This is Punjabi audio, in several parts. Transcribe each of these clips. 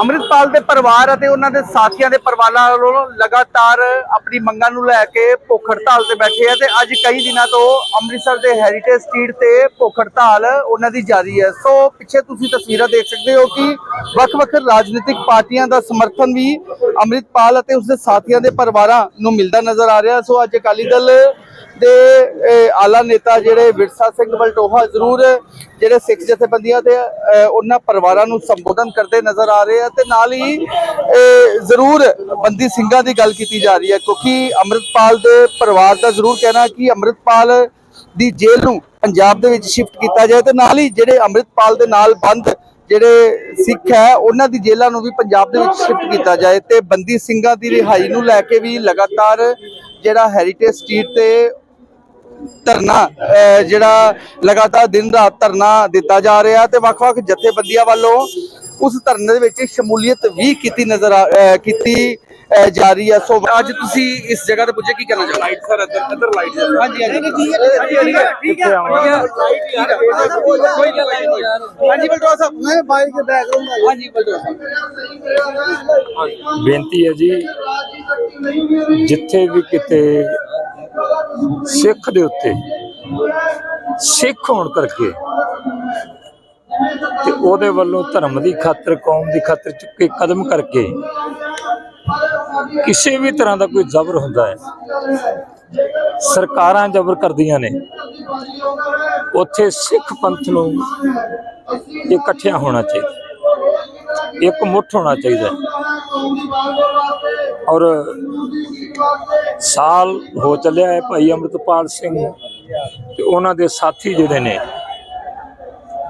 ਅੰਮ੍ਰਿਤਪਾਲ ਦੇ ਪਰਿਵਾਰ ਅਤੇ ਉਹਨਾਂ ਦੇ ਸਾਥੀਆਂ ਦੇ ਪਰਿਵਾਰਾਂ ਵੱਲੋਂ ਲਗਾਤਾਰ ਆਪਣੀ ਮੰਗਾਂ ਨੂੰ ਲੈ ਕੇ ਭੁੱਖ ਹੜਤਾਲ ਤੇ ਬੈਠੇ ਆ ਤੇ ਅੱਜ ਕਈ ਦਿਨਾਂ ਤੋਂ ਅੰਮ੍ਰਿਤਸਰ ਦੇ ਹੈਰੀਟੇਜ ਸਟਰੀਟ ਤੇ ਭੁੱਖ ਹੜਤਾਲ ਉਹਨਾਂ ਦੀ ਜਾਰੀ ਹੈ। ਸੋ ਪਿੱਛੇ ਤੁਸੀਂ ਤਸਵੀਰਾਂ ਦੇਖ ਸਕਦੇ ਹੋ ਕਿ ਵੱਖ-ਵੱਖ ਰਾਜਨੀਤਿਕ ਪਾਰਟੀਆਂ ਦਾ ਸਮਰਥਨ ਵੀ ਅੰਮ੍ਰਿਤਪਾਲ ਅਤੇ ਉਸਦੇ ਸਾਥੀਆਂ ਦੇ ਪਰਿਵਾਰਾਂ ਨੂੰ ਮਿਲਦਾ ਨਜ਼ਰ ਆ ਰਿਹਾ। ਸੋ ਅੱਜ ਅਕਾਲੀ ਦਲ ਦੇ ਆਲਾ ਨੇਤਾ ਜਿਹੜੇ ਵਿਰਸਾ ਸਿੰਘ ਬਲਟੋਹਾ ਜ਼ਰੂਰ ਜਿਹੜੇ ਸਿੱਖ ਜਥੇਬੰਦੀਆਂ ਤੇ ਉਹਨਾਂ ਪਰਿਵਾਰਾਂ ਨੂੰ ਸੰਬੋਧਨ ਕਰਦੇ ਨਜ਼ਰ ਆ ਰਹੇ ਆ। ਤੇ ਨਾਲ ਹੀ ਅਹ, ਜ਼ਰੂਰ ਬੰਦੀ ਸਿੰਘਾਂ ਦੀ ਗੱਲ ਕੀਤੀ ਜਾ ਰਹੀ ਹੈ ਕਿਉਂਕਿ ਅੰਮ੍ਰਿਤਪਾਲ ਦੇ ਪਰਿਵਾਰ ਦਾ ਜ਼ਰੂਰ ਕਹਿਣਾ ਕਿ ਅੰਮ੍ਰਿਤਪਾਲ ਦੀ ਜੇਲ੍ਹ ਨੂੰ ਪੰਜਾਬ ਦੇ ਵਿੱਚ ਸ਼ਿਫਟ ਕੀਤਾ ਜਾਏ ਤੇ ਨਾਲ ਹੀ ਜਿਹੜੇ ਅੰਮ੍ਰਿਤਪਾਲ ਦੇ ਨਾਲ ਬੰਦ ਜਿਹੜੇ ਸਿੱਖ ਹੈ ਉਹਨਾਂ ਦੀ ਜੇਲ੍ਹਾਂ ਨੂੰ ਵੀ ਪੰਜਾਬ ਦੇ ਵਿੱਚ ਸ਼ਿਫਟ ਕੀਤਾ ਜਾਏ ਤੇ ਬੰਦੀ ਸਿੰਘਾਂ ਦੀ ਰਿਹਾਈ ਨੂੰ ਲੈ ਕੇ ਵੀ ਲਗਾਤਾਰ ਜਿਹੜਾ ਹੈਰੀਟੇਜ ਸਟਰੀਟ ਤੇ ਧਰਨਾ ਅਹ, ਜਿਹੜਾ ਲਗਾਤਾਰ ਦਿਨ ਰਾਤ ਧਰਨਾ ਦਿੱਤਾ ਜਾ ਰਿਹਾ ਤੇ ਵੱਖ-ਵੱਖ ਜਥੇਬੰਦੀਆਂ ਵੱਲੋਂ ਉਸ ਧਰਨੇ ਦੇ ਵਿੱਚ ਸ਼ਮੂਲੀਅਤ ਵੀ ਕੀਤੀ ਨਜ਼ਰ ਆ- ਕੀਤੀ ਜਾ ਰਹੀ ਹੈ ਸੋ ਅੱਜ ਤੁਸੀਂ ਇਸ ਜਗ੍ਹਾ ਤੇ ਪੁੱਜੇ ਕੀ ਕਰਨਾ ਚਾਹੁੰਦੇ ਲਾਈਟ ਸਰ ਇੱਧਰ ਇੱਧਰ ਲਾਈਟ ਹਾਂਜੀ ਹਾਂਜੀ। ਠੀਕ ਹੈ। ਠੀਕ ਹੈ। ਠੀਕ ਹੈ। ਕੋਈ ਗੱਲ ਨਹੀਂ ਹਾਂਜੀ ਬਲਟੋਆ ਸਾਹਿਬ। ਮੈਂ ਬਾਈਕ ਦੇ ਬੈਕਗ੍ਰਾਉਂਡ ਹਾਂਜੀ ਬਲਟੋਆ ਸਾਹਿਬ। ਬੇਨਤੀ ਹੈ ਜੀ ਜਿੱਥੇ ਵੀ ਕਿਤੇ ਸਿੱਖ ਦੇ ਉੱਤੇ ਸਿੱਖ ਹੋਣ ਕਰਕੇ ਤੇ ਉਹਦੇ ਵੱਲੋਂ ਧਰਮ ਦੀ ਖਾਤਰ, ਕੌਮ ਦੀ ਖਾਤਰ ਚੁੱਕੇ ਕਦਮ ਕਰਕੇ ਕਿਸੇ ਵੀ ਤਰ੍ਹਾਂ ਦਾ ਕੋਈ ਜ਼ਬਰ ਹੁੰਦਾ ਹੈ, ਸਰਕਾਰਾਂ ਜ਼ਬਰ ਕਰਦੀਆਂ ਨੇ, ਉੱਥੇ ਸਿੱਖ ਪੰਥ ਨੂੰ ਇਕੱਠਿਆਂ ਹੋਣਾ ਚਾਹੀਦਾ, ਇੱਕ ਮੁੱਠ ਹੋਣਾ ਚਾਹੀਦਾ ਔਰ ਸਾਲ ਹੋ ਚੱਲਿਆ ਹੈ ਭਾਈ ਅੰਮ੍ਰਿਤਪਾਲ ਸਿੰਘ ਤੇ ਉਹਨਾਂ ਦੇ ਸਾਥੀ ਜਿਹੜੇ ਨੇ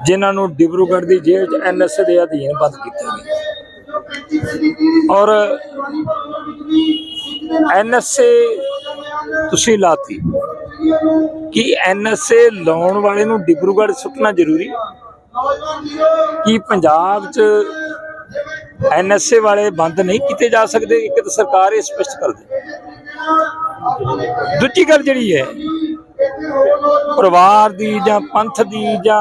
ਜਿਨ੍ਹਾਂ ਨੂੰ ਡਿਬਰੂਗੜ੍ਹ ਦੀ ਜੇਲ੍ਹ 'ਚ ਐਨਐਸਏ ਦੇ ਅਧੀਨ ਬੰਦ ਕੀਤਾ ਗਿਆ। ਔਰ ਐਨਐਸਏ ਤੁਸੀਂ ਲਾਤੀ ਕੀ ਐਨਐਸਏ ਲਾਉਣ ਵਾਲੇ ਨੂੰ ਡਿਬਰੂਗੜ੍ਹ ਸੁੱਟਣਾ ਜ਼ਰੂਰੀ ਕਿ ਪੰਜਾਬ 'ਚ ਐਨਐਸਏ ਵਾਲੇ ਬੰਦ ਨਹੀਂ ਕੀਤੇ ਜਾ ਸਕਦੇ? ਇੱਕ ਤਾਂ ਸਰਕਾਰ ਇਹ ਸਪਸ਼ਟ ਕਰ ਦੇ ਦੂਜੀ ਗੱਲ ਜਿਹੜੀ ਹੈ, ਪਰਿਵਾਰ ਦੀ ਜਾਂ ਪੰਥ ਦੀ ਜਾਂ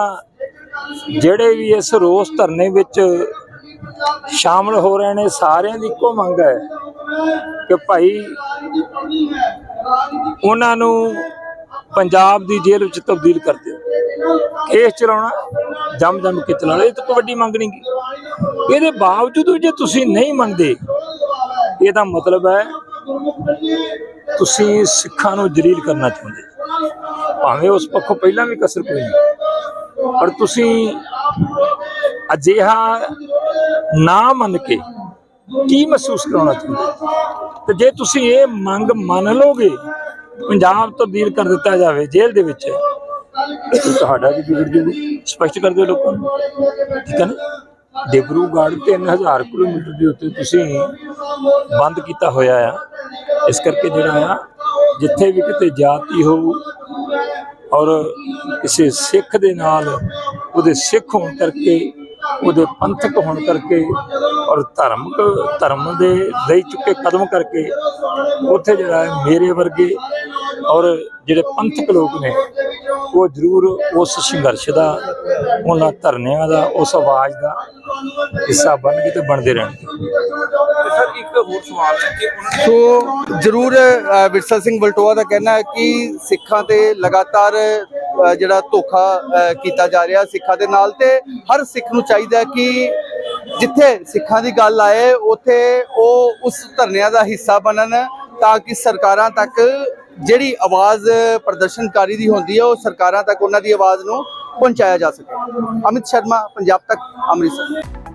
ਜਿਹੜੇ ਵੀ ਇਸ ਰੋਸ ਧਰਨੇ ਵਿੱਚ ਸ਼ਾਮਲ ਹੋ ਰਹੇ ਨੇ, ਸਾਰਿਆਂ ਦੀ ਇੱਕੋ ਮੰਗ ਹੈ ਕਿ ਭਾਈ ਉਹਨਾਂ ਨੂੰ ਪੰਜਾਬ ਦੀ ਜੇਲ੍ਹ ਵਿੱਚ ਤਬਦੀਲ ਕਰ ਦਿਓ। ਕੇਸ ਚਲਾਉਣਾ ਜਮ ਜਮ ਕੇ ਚਲਾਉਣਾ ਇਹ ਤਾਂ ਕੋਈ ਵੱਡੀ ਮੰਗ ਨਹੀਂ ਗੀ। ਇਹਦੇ ਬਾਵਜੂਦ ਵੀ ਜੇ ਤੁਸੀਂ ਨਹੀਂ ਮੰਨਦੇ, ਇਹਦਾ ਮਤਲਬ ਹੈ ਤੁਸੀਂ ਸਿੱਖਾਂ ਨੂੰ ਜਲੀਲ ਕਰਨਾ ਚਾਹੁੰਦੇ। ਭਾਵੇਂ ਉਸ ਪੱਖੋਂ ਪਹਿਲਾਂ ਵੀ ਕਸਰ ਕੋਈ ਨਹੀਂ ਪਰ ਤੁਸੀਂ ਅਜਿਹਾ ਨਾ ਮੰਨ ਕੇ ਕੀ ਮਹਿਸੂਸ ਕਰਾਉਣਾ ਚਾਹੁੰਦੇ ਤੇ ਜੇ ਤੁਸੀਂ ਇਹ ਮੰਗ ਮੰਨ ਲਓਗੇ, ਪੰਜਾਬ ਤਬਦੀਲ ਕਰ ਦਿੱਤਾ ਜਾਵੇ ਜੇਲ੍ਹ ਦੇ ਵਿੱਚ ਤੁਹਾਡਾ ਵੀ ਵਿਗੜ ਜੂਗਾ ਸਪਸ਼ਟ ਕਰ ਦਿਓ ਲੋਕਾਂ ਨੂੰ। ਠੀਕ ਹੈ ਨਾ? ਡਿਬਰੂਗੜ੍ਹ 3000 ਕਿਲੋਮੀਟਰ ਦੇ ਉੱਤੇ ਤੁਸੀਂ ਬੰਦ ਕੀਤਾ ਹੋਇਆ ਆ। ਇਸ ਕਰਕੇ ਜਿਹੜਾ ਆ, ਜਿੱਥੇ ਵੀ ਕਿਤੇ ਜਾਤੀ ਹੋਊ ਔਰ ਕਿਸੇ ਸਿੱਖ ਦੇ ਨਾਲ ਉਹਦੇ ਸਿੱਖ ਹੋਣ ਕਰਕੇ, ਉਹਦੇ ਪੰਥਕ ਹੋਣ ਕਰਕੇ ਔਰ ਧਰਮਕ ਧਰਮ ਦੇ ਲਈ ਚੁੱਕੇ ਕਦਮ ਕਰਕੇ ਉੱਥੇ ਜਿਹੜਾ ਹੈ ਮੇਰੇ ਵਰਗੇ ਔਰ ਜਿਹੜੇ ਪੰਥਕ ਲੋਕ ਨੇ, ਉਹ ਜ਼ਰੂਰ ਉਸ ਸੰਘਰਸ਼ ਦਾ, ਉਹਨਾਂ ਧਰਨਿਆਂ ਦਾ, ਉਸ ਆਵਾਜ਼ ਦਾ ਹਿੱਸਾ ਬਣ ਕੇ ਤੇ ਬਣਦੇ ਰਹਿਣਗੇ ਸਰ, ਇੱਕ ਹੋਰ ਸਵਾਲ ਹੈ ਕਿ ਉਹਨਾਂ ਸੋ, ਜ਼ਰੂਰ ਵਿਰਸਾ ਸਿੰਘ ਬਲਟੋਆ ਦਾ ਕਹਿਣਾ ਹੈ ਕਿ ਸਿੱਖਾਂ ਤੇ ਲਗਾਤਾਰ ਜਿਹੜਾ ਧੋਖਾ ਕੀਤਾ ਜਾ ਰਿਹਾ ਸਿੱਖਾਂ ਦੇ ਨਾਲ ਤੇ ਹਰ ਸਿੱਖ ਨੂੰ ਚਾਹੀਦਾ ਕਿ ਜਿੱਥੇ ਸਿੱਖਾਂ ਦੀ ਗੱਲ ਆਏ, ਉੱਥੇ ਉਹ ਉਸ ਧਰਨਿਆਂ ਦਾ ਹਿੱਸਾ ਬਣਨ ਤਾਂ ਕਿ ਸਰਕਾਰਾਂ ਤੱਕ ਜਿਹੜੀ ਆਵਾਜ਼ ਪ੍ਰਦਰਸ਼ਨਕਾਰੀ ਦੀ ਹੁੰਦੀ ਹੈ, ਉਹ ਸਰਕਾਰਾਂ ਤੱਕ ਉਹਨਾਂ ਦੀ ਆਵਾਜ਼ ਨੂੰ ਪਹੁੰਚਾਇਆ ਜਾ ਸਕੇ। ਅਮਿਤ ਸ਼ਰਮਾ, ਪੰਜਾਬ ਤੱਕ, ਅੰਮ੍ਰਿਤਸਰ।